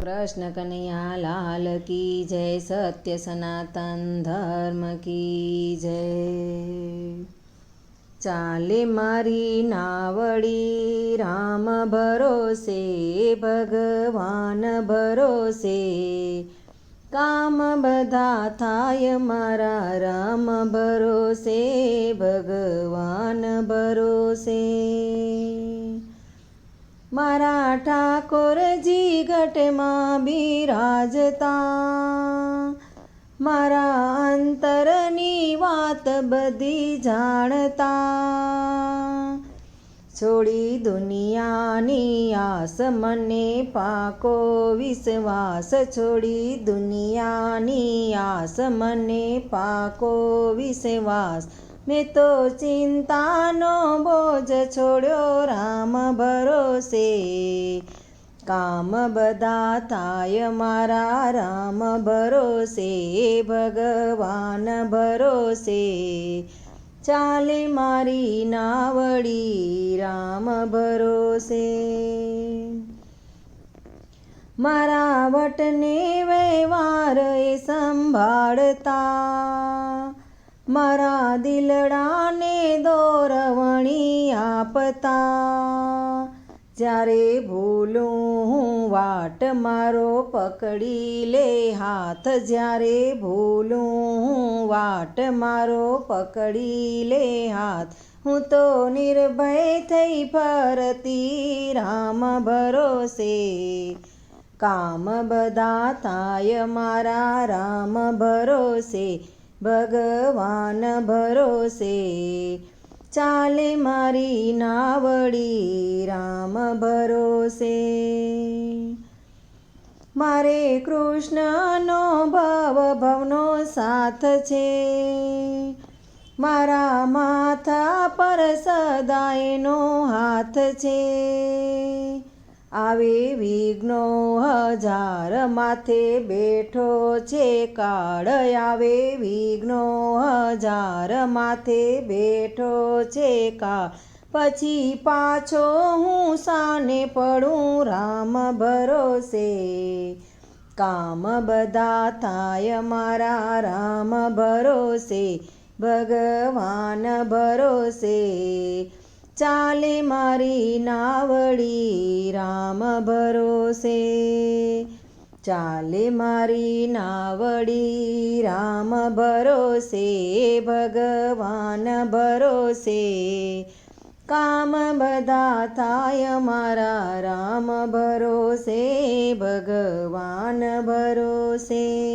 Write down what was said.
કૃષ્ણ કનૈયા લાલ કી જય, સત્ય સનાતન ધર્મ કી જય. ચાલે મારી નાવડી, રામ ભરોસે, ભગવાન ભરોસે. કામ બધા થાય મારા રામ ભરોસે, ભગવાન ભરોસે. મારા ઠાકોરજી ઘટમાં બિરાજતા. મારા અંતરની વાત બધી જાણતા. છોડી દુનિયાની આસ મને પાકો વિશ્વાસ. છોડી દુનિયાની આસ મને પાકો વિશ્વાસ. મેં તો ચિંતાનો બોજ છોડ્યો રામ ભરોસે. કામ બધા થાય મારા રામ ભરોસે, ભગવાન ભરોસે. ચાલે મારી નાવડી, રામ ભરોસે. મારા વટને વ્યવહાર એ સંભાળતા. મારા દિલડાને દોરવણી આપતા. જ્યારે ભૂલું હું વાટ મારો પકડી લે હાથ, જ્યારે ભૂલું હું વાટ મારો પકડી લે હાથ, હું તો નિર્ભય થઈ ફરતી, રામ ભરોસે. કામ બધા થાય મારા રામ ભરોસે, ભગવાન ભરોસે. ચાલે મારી નાવડી, રામ ભરોસે. મારે કૃષ્ણનો ભવ, ભવનો સાથ છે. મારા માથા પર સદાયનો હાથ છે. આવે વિઘ્નો હજાર માથે બેઠો છે કાળ આવે વિઘ્નો હજાર માથે બેઠો છે કાળ. પછી પાછો હું સાને પડું રામ ભરોસે. કામ બધા થાય મારા રામ ભરોસે. ભગવાન ભરોસે. ચાલે મારી નાવડી, રામ ભરોસે. ચાલે મારી નાવડી, રામ ભરોસે, ભગવાન ભરોસે. કામ બધા થાય મારા, રામ ભરોસે, ભગવાન ભરોસે.